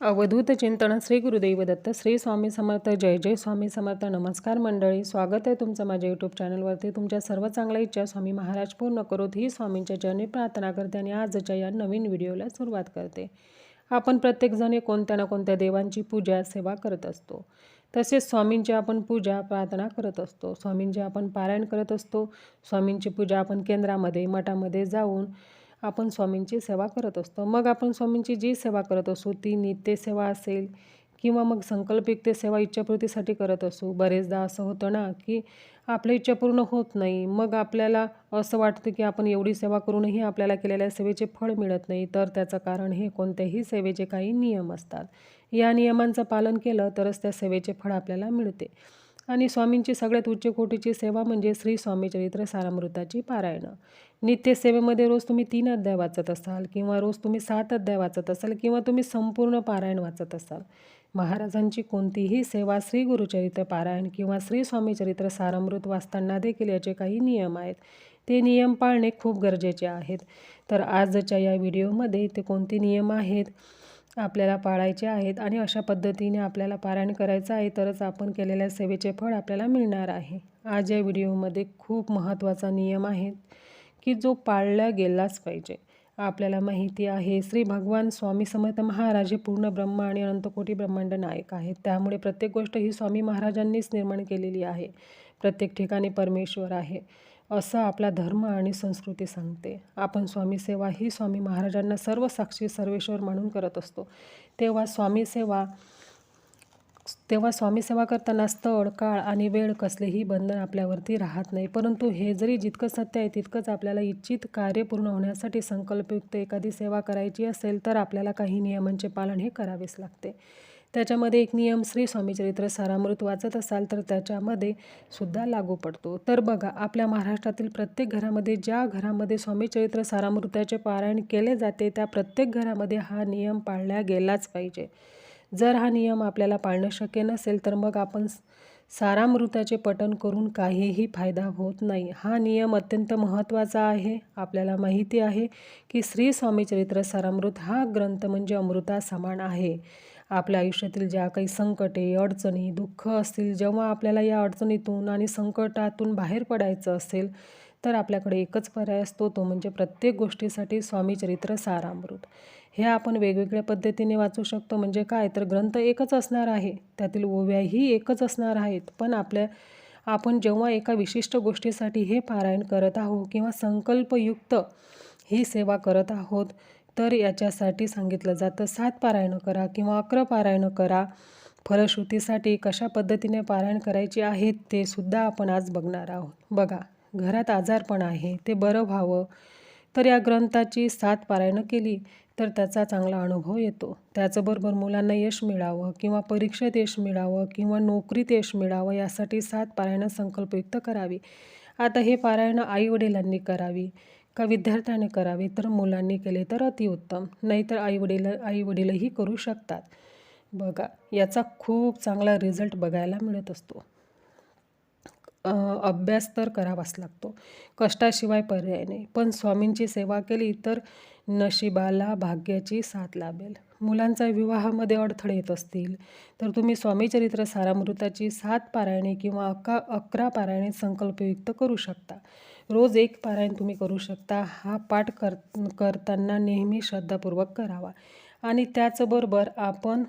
अवधूत चिंतन श्री गुरुदेव दत्त श्री स्वामी समर्थ जय जय स्वामी समर्थ. नमस्कार मंडळी स्वागत आहे तुमचं माझ्या यूट्यूब चॅनलवरती तुमच्या सर्व चांगल्या इच्छा स्वामी महाराज पूर्ण करोत ही स्वामींच्या चरणी प्रार्थना करते आणि आजच्या या नवीन व्हिडिओला सुरुवात करते. आपण प्रत्येकजण कोणत्या ना कोणत्या देवांची पूजा सेवा करत असतो. तसेच स्वामींची आपण पूजा प्रार्थना करत असतो. स्वामींचे आपण पारायण करत असतो. स्वामींची पूजा आपण केंद्रामध्ये मठामध्ये जाऊन आपण स्वामींची सेवा करत असतो. मग आपण स्वामींची जी सेवा करत असू ती नित्यसेवा असेल किंवा मग संकल्पयुक्त सेवा इच्छापूर्तीसाठी करत असू बरेचदा असं होतं ना की आपल्या इच्छा पूर्ण होत नाही. मग आपल्याला असं वाटतं की आपण एवढी सेवा करूनही आपल्याला केलेल्या सेवेचे फळ मिळत नाही. तर त्याचं कारण हे कोणत्याही सेवेचे काही नियम असतात. या नियमांचं पालन केलं तरच त्या सेवेचे फळ आपल्याला मिळते. आणि स्वामींची सगळ्यात उच्च कोटीची सेवा म्हणजे श्री स्वामी चरित्र सारामृताची पारायणं. नित्यसेवेमध्ये रोज तुम्ही तीन अध्याय वाचत असाल किंवा रोज तुम्ही सात अध्याय वाचत असाल किंवा तुम्ही संपूर्ण पारायण वाचत असाल महाराजांची कोणतीही सेवा श्री गुरुचरित्र पारायण किंवा श्री स्वामी चरित्र सारामृत वाचताना देखील याचे काही नियम आहेत. ते नियम पाळणे खूप गरजेचे आहेत. तर आजच्या या व्हिडिओमध्ये ते कोणते नियम आहेत? आपल्याला पाळायचे आहेत आणि अशा पद्धतीने आपल्याला पारायण करायचं आहे तरच आपण केलेल्या सेवेचे फळ आपल्याला मिळणार आहे. आज या व्हिडिओमध्ये खूप महत्त्वाचा नियम आहे की जो पाळला गेलाच पाहिजे. आपल्याला माहिती आहे श्री भगवान स्वामी समर्थ महाराज हे पूर्ण ब्रह्मा आणि अनंतकोटी ब्रह्मांड नायक आहेत. त्यामुळे प्रत्येक गोष्ट ही स्वामी महाराजांनीच निर्माण केलेली आहे. प्रत्येक ठिकाणी परमेश्वर आहे. असं आपला धर्म आणि संस्कृती सांगते. आपण स्वामी सेवा ही स्वामी महाराजांना सर्व साक्षी सर्वेश्वर म्हणून करत असतो. तेव्हा स्वामी सेवा तेव्हा स्वामी सेवा करताना स्थळ काळ आणि वेळ कसलेही बंधन आपल्यावरती राहत नाही. परंतु हे जरी जितकं सत्य आहे तितकंच आपल्याला इच्छित कार्य पूर्ण होण्यासाठी संकल्पयुक्त एखादी सेवा करायची असेल तर आपल्याला काही नियमांचे पालन हे करावेच लागते. त्याच्यामध्ये एक नियम श्री स्वामीचरित्र सारामृत वाचत असाल तर त्याच्यामध्ये सुद्धा लागू पडतो. तर बघा आपल्या महाराष्ट्रातील प्रत्येक घरामध्ये ज्या घरामध्ये स्वामीचरित्र सारामृताचे पारायण केले जाते त्या प्रत्येक घरामध्ये हा नियम पाळला गेलाच पाहिजे. जर हा नियम आपल्याला पाळणं शक्य नसेल तर मग आपण सारामृताचे पठण करून काहीही फायदा होत नाही. हा नियम अत्यंत महत्त्वाचा आहे. आपल्याला माहिती आहे की श्री स्वामीचरित्र सारामृत हा ग्रंथ म्हणजे अमृता समान आहे. आपल्या आयुष्यातील ज्या काही संकटे अडचणी दुःख असतील जेव्हा आपल्याला या अडचणीतून आणि संकटातून बाहेर पडायचं असेल तर आपल्याकडे एकच पर्याय असतो तो म्हणजे प्रत्येक गोष्टीसाठी स्वामीचरित्र सारामृत. हे आपण वेगवेगळ्या पद्धतीने वाचू शकतो. म्हणजे काय? तर ग्रंथ एकच असणार आहे. त्यातील ओव्याही एकच असणार आहेत. पण आपल्या आपण जेव्हा एका विशिष्ट गोष्टीसाठी हे पारायण करत आहोत किंवा संकल्पयुक्त ही सेवा करत आहोत तर याच्यासाठी सांगितलं जातं सात पारायणं करा किंवा अकरा पारायणं करा. फलश्रुतीसाठी कशा पद्धतीने पारायण करायचे आहेत ते सुद्धा आपण आज बघणार आहोत. बघा घरात आजारपण आहे ते बरं व्हावं. तर या ग्रंथाची सात पारायणं केली तर त्याचा चांगला अनुभव येतो. त्याचबरोबर मुलांना यश मिळावं किंवा परीक्षेत यश मिळावं किंवा नोकरीत यश मिळावं यासाठी सात पारायणं संकल्पयुक्त करावी. आता हे पारायणं आईवडिलांनी करावी. का विद्यार्थ्याने करावे तर मुलांनी केले तर अतिउत्तम. नाहीतर आईवडील आईवडीलही करू शकतात. बघा याचा खूप चांगला रिझल्ट बघायला मिळत असतो. अभ्यास तर करावाच लागतो. कष्टाशिवाय पर्याय नाही. पण स्वामींची सेवा केली तर नशिबाला भाग्याची साथ लाभेल. मुलांचा विवाहामध्ये अडथळे येत असतील तर तुम्ही स्वामीचरित्र सारामृताची सात पारायणे किंवा अका अकरा पारायणे संकल्पयुक्त करू शकता. रोज एक पारायण तुम्ही करू शकता. हा पाठ कर करताना नेहमी श्रद्धापूर्वक करावा. आणि त्याचबरोबर आपण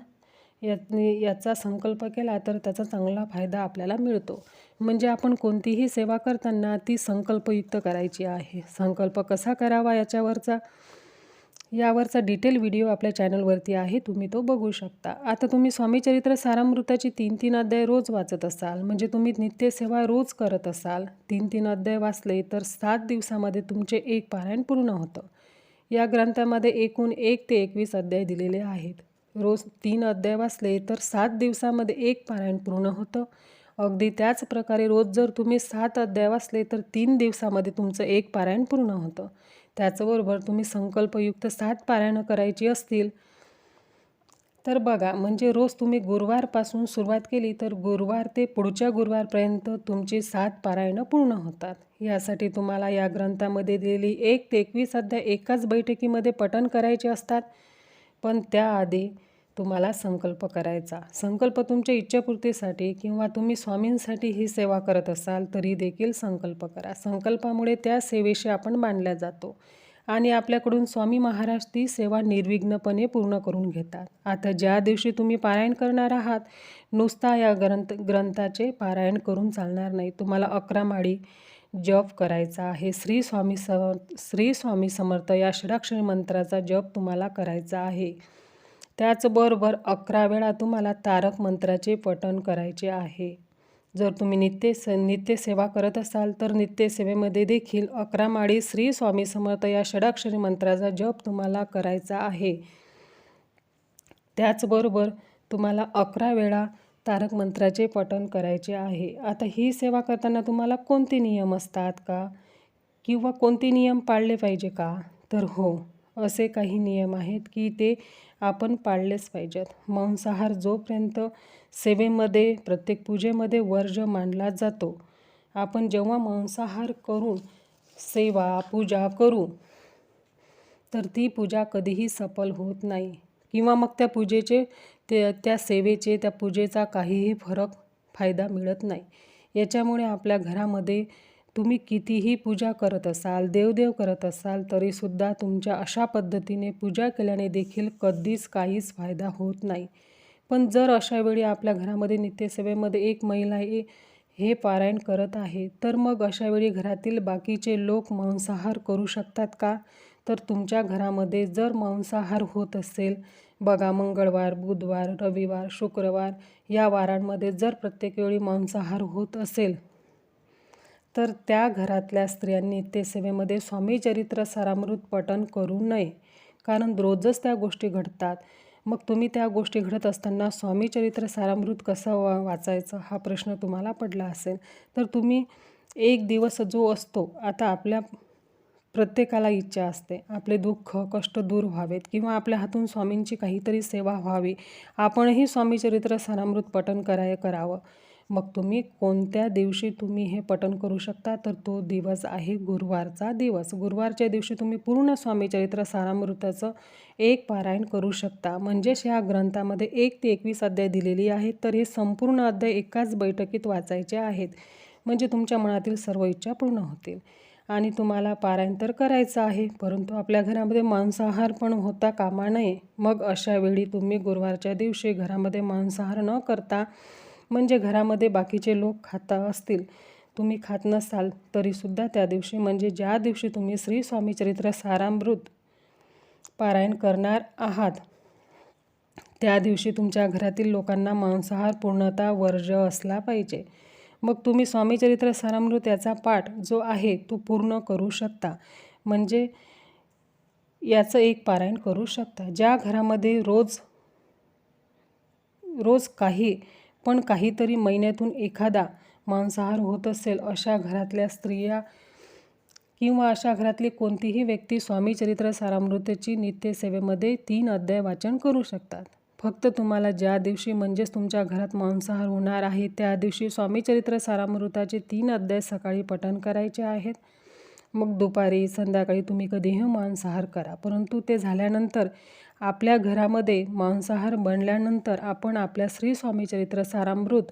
या याचा संकल्प केला तर त्याचा चांगला फायदा आपल्याला मिळतो. म्हणजे आपण कोणतीही सेवा करताना ती संकल्पयुक्त करायची आहे. संकल्प कसा करावा याच्यावरचा? यावरचा डिटेल व्हिडिओ आपल्या चॅनलवरती आहे तुम्ही तो बघू शकता. आता तुम्ही स्वामीचरित्र सारामृताची तीन तीन अध्याय रोज वाचत असाल म्हणजे तुम्ही नित्यसेवा रोज करत असाल तीन तीन अध्याय वाचले तर सात दिवसामध्ये तुमचे एक पारायण पूर्ण होतं. या ग्रंथामध्ये एकूण एक ते एकवीस अध्याय दिलेले आहेत. रोज तीन अध्याय वाचले तर सात दिवसामध्ये एक पारायण पूर्ण होतं. अगदी त्याच प्रकारे रोज जर तुम्ही सात अध्याय वाचले तर तीन दिवसामध्ये तुमचं एक पारायण पूर्ण होतं. त्याचबरोबर तुम्ही संकल्पयुक्त सात पारायणं करायची असतील. तर बघा म्हणजे रोज तुम्ही गुरुवारपासून सुरुवात केली तर गुरुवार ते पुढच्या गुरुवारपर्यंत तुमची सात पारायणं पूर्ण होतात. यासाठी तुम्हाला या ग्रंथामध्ये दिलेली एक ते एकवीस अध्याय एकाच बैठकीमध्ये पठण करायचे असतात. पण त्याआधी तुम्हाला संकल्प करायचा. संकल्प तुमच्या इच्छापूर्तीसाठी किंवा तुम्ही स्वामींसाठी ही सेवा करत असाल तरी देखील संकल्प करा. संकल्पामुळे त्या सेवेशी आपण मानल्या जातो आणि आपल्याकडून स्वामी महाराज ती सेवा निर्विघ्नपणे पूर्ण करून घेतात. आता ज्या दिवशी तुम्ही पारायण करणार आहात नुसता या ग्रंथ ग्रंथाचे पारायण करून चालणार नाही. तुम्हाला अकरा माळी जप करायचा आहे. श्री स्वामी सम श्री स्वामी समर्थ या षडाक्षरी मंत्राचा जप तुम्हाला करायचा आहे. त्याचबरोबर अकरा वेळा तुम्हाला तारक मंत्राचे पठण करायचे आहे. जर तुम्ही नित्य स नित्यसेवा करत असाल तर नित्यसेवेमध्ये देखील अकरा माळी श्री स्वामी समर्थ या षडाक्षरी मंत्राचा जप तुम्हाला करायचा आहे. त्याचबरोबर तुम्हाला अकरा वेळा तारक मंत्राचे पठण करायचे आहे. आता ही सेवा करताना तुम्हाला कोणते नियम असतात का? किंवा कोणते नियम पाळले पाहिजे का? तर हो असे काही नियम आहेत की ते आपण पाळलेच पाहिजेत. मांसाहार जोपर्यंत सेवेमध्ये प्रत्येक पूजेमध्ये वर्ज मानला जातो आपण जेव्हा मांसाहार करून सेवा पूजा करू तर ती पूजा कधीही सफल होत नाही. किंवा मग त्या पूजेचे ते त्या सेवेचे त्या पूजेचा काहीही फरक फायदा मिळत नाही. याच्यामुळे आपल्या घरामध्ये तुम्ही कितीही पूजा करत असाल देवदेव करत असाल तरीसुद्धा तुमच्या अशा पद्धतीने पूजा केल्याने देखील कधीच काहीच फायदा होत नाही. पण जर अशावेळी आपल्या घरामध्ये नित्यसेवेमध्ये एक महिला हे हे पारायण करत आहे तर मग अशावेळी घरातील बाकीचे लोक मांसाहार करू शकतात का? तर तुमच्या घरामध्ये जर मांसाहार होत असेल बघा मंगळवार बुधवार रविवार शुक्रवार या वारांमध्ये जर प्रत्येक वेळी मांसाहार होत असेल तर त्या घरातल्या स्त्रियांनी ते सेवेमध्ये स्वामी चरित्र सारामृत पठन करू नये. कारण रोजच त्या गोष्टी घडतात. मग तुम्ही त्या गोष्टी घडत असताना स्वामी चरित्र सारामृत कसं वा वाचायचं? हा प्रश्न तुम्हाला पडला असेल. तर तुम्ही एक दिवस जो असतो आता आपल्या प्रत्येकाला इच्छा असते. आपले दुःख कष्ट दूर व्हावेत किंवा आपल्या हातून स्वामींची काहीतरी सेवा व्हावी. आपणही स्वामी चरित्र सारामृत पठन कराय करावं. मग तुम्ही कोणत्या दिवशी तुम्ही हे पठण करू शकता? तर तो दिवस आहे गुरुवारचा दिवस. गुरुवारच्या दिवशी तुम्ही पूर्ण स्वामी चरित्र सारामृताचं एक पारायण करू शकता. म्हणजेच ह्या ग्रंथामध्ये एक ते एकवीस अध्याय दिलेली आहेत. तर हे संपूर्ण अध्याय एकाच बैठकीत वाचायचे आहेत. म्हणजे तुमच्या मनातील सर्व इच्छा पूर्ण होतील. आणि तुम्हाला पारायण तर करायचं आहे परंतु आपल्या घरामध्ये मांसाहार पण होता कामा नये. मग अशावेळी तुम्ही गुरुवारच्या दिवशी घरामध्ये मांसाहार न करता म्हणजे घरामध्ये बाकीचे लोक खाता असतील तुम्ही खात नसाल तरीसुद्धा त्या दिवशी म्हणजे ज्या दिवशी तुम्ही श्री स्वामीचरित्र सारामृत पारायण करणार आहात त्या दिवशी तुमच्या घरातील लोकांना मांसाहार पूर्णतः वर्ज्य असला पाहिजे. मग तुम्ही स्वामीचरित्र सारामृत याचा पाठ जो आहे तो पूर्ण करू शकता. म्हणजे याचं एक पारायण करू शकता. ज्या घरामध्ये रोज रोज काही पण काहीतरी महिन्यातून एखादा मांसाहार होत असेल अशा घरातल्या स्त्रिया किंवा अशा घरातली कोणतीही व्यक्ती स्वामीचरित्र सारामृतची नित्यसेवेमध्ये तीन अध्याय वाचन करू शकतात. फक्त तुम्हाला ज्या दिवशी म्हणजेच तुमच्या घरात मांसाहार होणार आहे त्या दिवशी स्वामीचरित्र सारामृताचे तीन अध्याय सकाळी पठण करायचे आहेत. मग दुपारी संध्याकाळी तुम्ही कधीही मांसाहार करा परंतु ते झाल्यानंतर आपल्या घरामध्ये मांसाहार बनल्यानंतर आपण आपल्या श्री स्वामीचरित्र सारामृत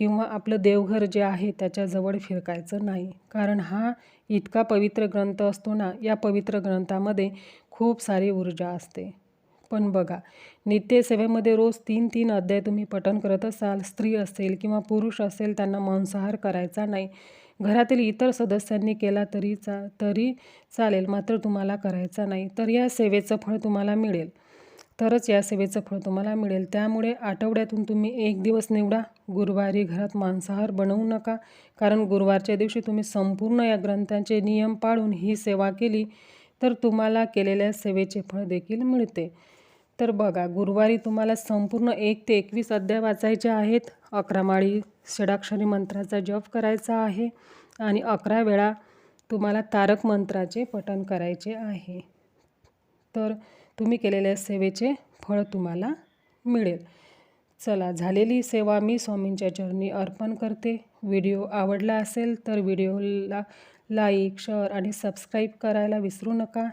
किंवा आपलं देवघर जे आहे त्याच्याजवळ फिरकायचं नाही. कारण हा इतका पवित्र ग्रंथ असतो ना या पवित्र ग्रंथामध्ये खूप सारी ऊर्जा असते. पण बघा नित्यसेवेमध्ये रोज तीन तीन अध्याय तुम्ही पठण करत असाल स्त्री असेल किंवा पुरुष असेल त्यांना मांसाहार करायचा नाही. घरातील इतर सदस्यांनी केला तरी चा तरी चालेल मात्र तुम्हाला करायचा नाही. तर या सेवेचं फळ तुम्हाला मिळेल. तरच या सेवेचं फळ तुम्हाला मिळेल. त्यामुळे आठवड्यातून तुम्ही एक दिवस निवडा. गुरुवारी घरात मांसाहार बनवू नका. कारण गुरुवारच्या दिवशी तुम्ही संपूर्ण या ग्रंथांचे नियम पाळून ही सेवा केली तर तुम्हाला केलेल्या सेवेचे फळ देखील मिळते. तर बघा गुरुवारी तुम्हाला संपूर्ण एक ते एकवीस अध्याय वाचायचे आहेत. अकरा माळी षडाक्षरी मंत्राचा जप करायचा आहे. आणि अकरा वेळा तुम्हाला तारक मंत्राचे पठण करायचे आहे. तर तुम्ही केलेल्या सेवेचे फळ तुम्हाला मिळेल. चला झालेली सेवा मी स्वामींच्या चरणी अर्पण करते. व्हिडिओ आवडला असेल तर व्हिडिओला लाईक शेअर आणि सबस्क्राईब करायला विसरू नका.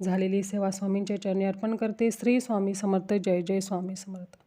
झालेली सेवा स्वामींच्या चरणी अर्पण करते. श्री स्वामी समर्थ. जय जय स्वामी समर्थ.